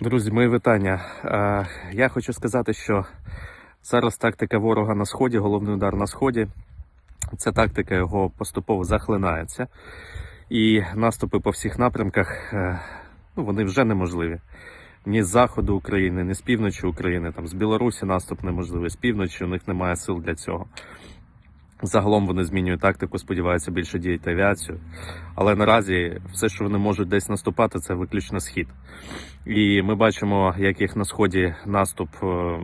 Друзі, мої вітання. Я хочу сказати, що зараз тактика ворога на сході, головний удар на сході, ця тактика його поступово захлинається. І наступи по всіх напрямках е, ну, вони вже неможливі. Ні з заходу України, ні з півночі України, там з Білорусі наступ неможливий, з півночі у них немає сил для цього. Загалом вони змінюють тактику, сподіваються більше діяти авіацію. Але наразі все, що вони можуть десь наступати, це виключно схід. І ми бачимо, як їх на сході наступ е,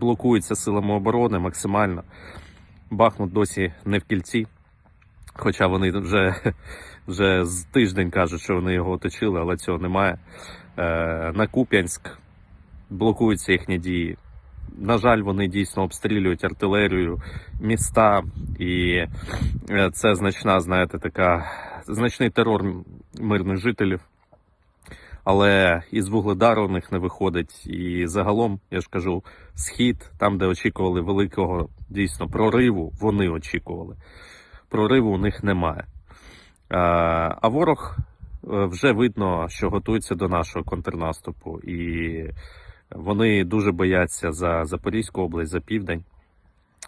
блокується силами оборони максимально. Бахмут досі не в кільці, хоча вони вже, вже з тиждень кажуть, що вони його оточили, але цього немає. Е, На Куп'янськ блокуються їхні дії. На жаль, вони дійсно обстрілюють артилерію міста, і е, це значна, знаєте, така значний терор мирних жителів. Але із вугледару у них не виходить. І загалом, я ж кажу, схід, там, де очікували великого дійсно прориву, вони очікували. Прориву у них немає. А, а ворог е, вже видно, що готується до нашого контрнаступу. І вони дуже бояться за Запорізьку область, за південь.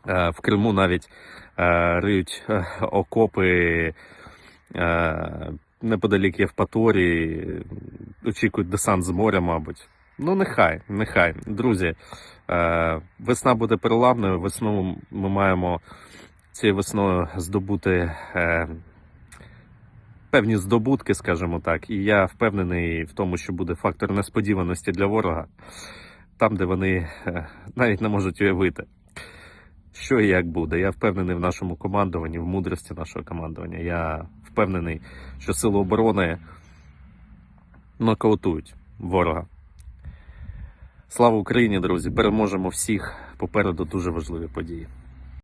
Е, В Криму навіть е, риють е, окопи неподалік Євпаторії, очікують десант з моря, мабуть. Ну, нехай, нехай. Друзі, весна буде переламною. Весну ми маємо цією весною здобути певні здобутки, скажімо так. І я впевнений в тому, що буде фактор несподіваності для ворога, там, де вони е, навіть не можуть уявити. Що і як буде. Я впевнений в нашому командуванні, в мудрості нашого командування. Я впевнений, що сили оборони нокаутують ворога. Слава Україні, друзі! Переможемо всіх. Попереду дуже важливі події.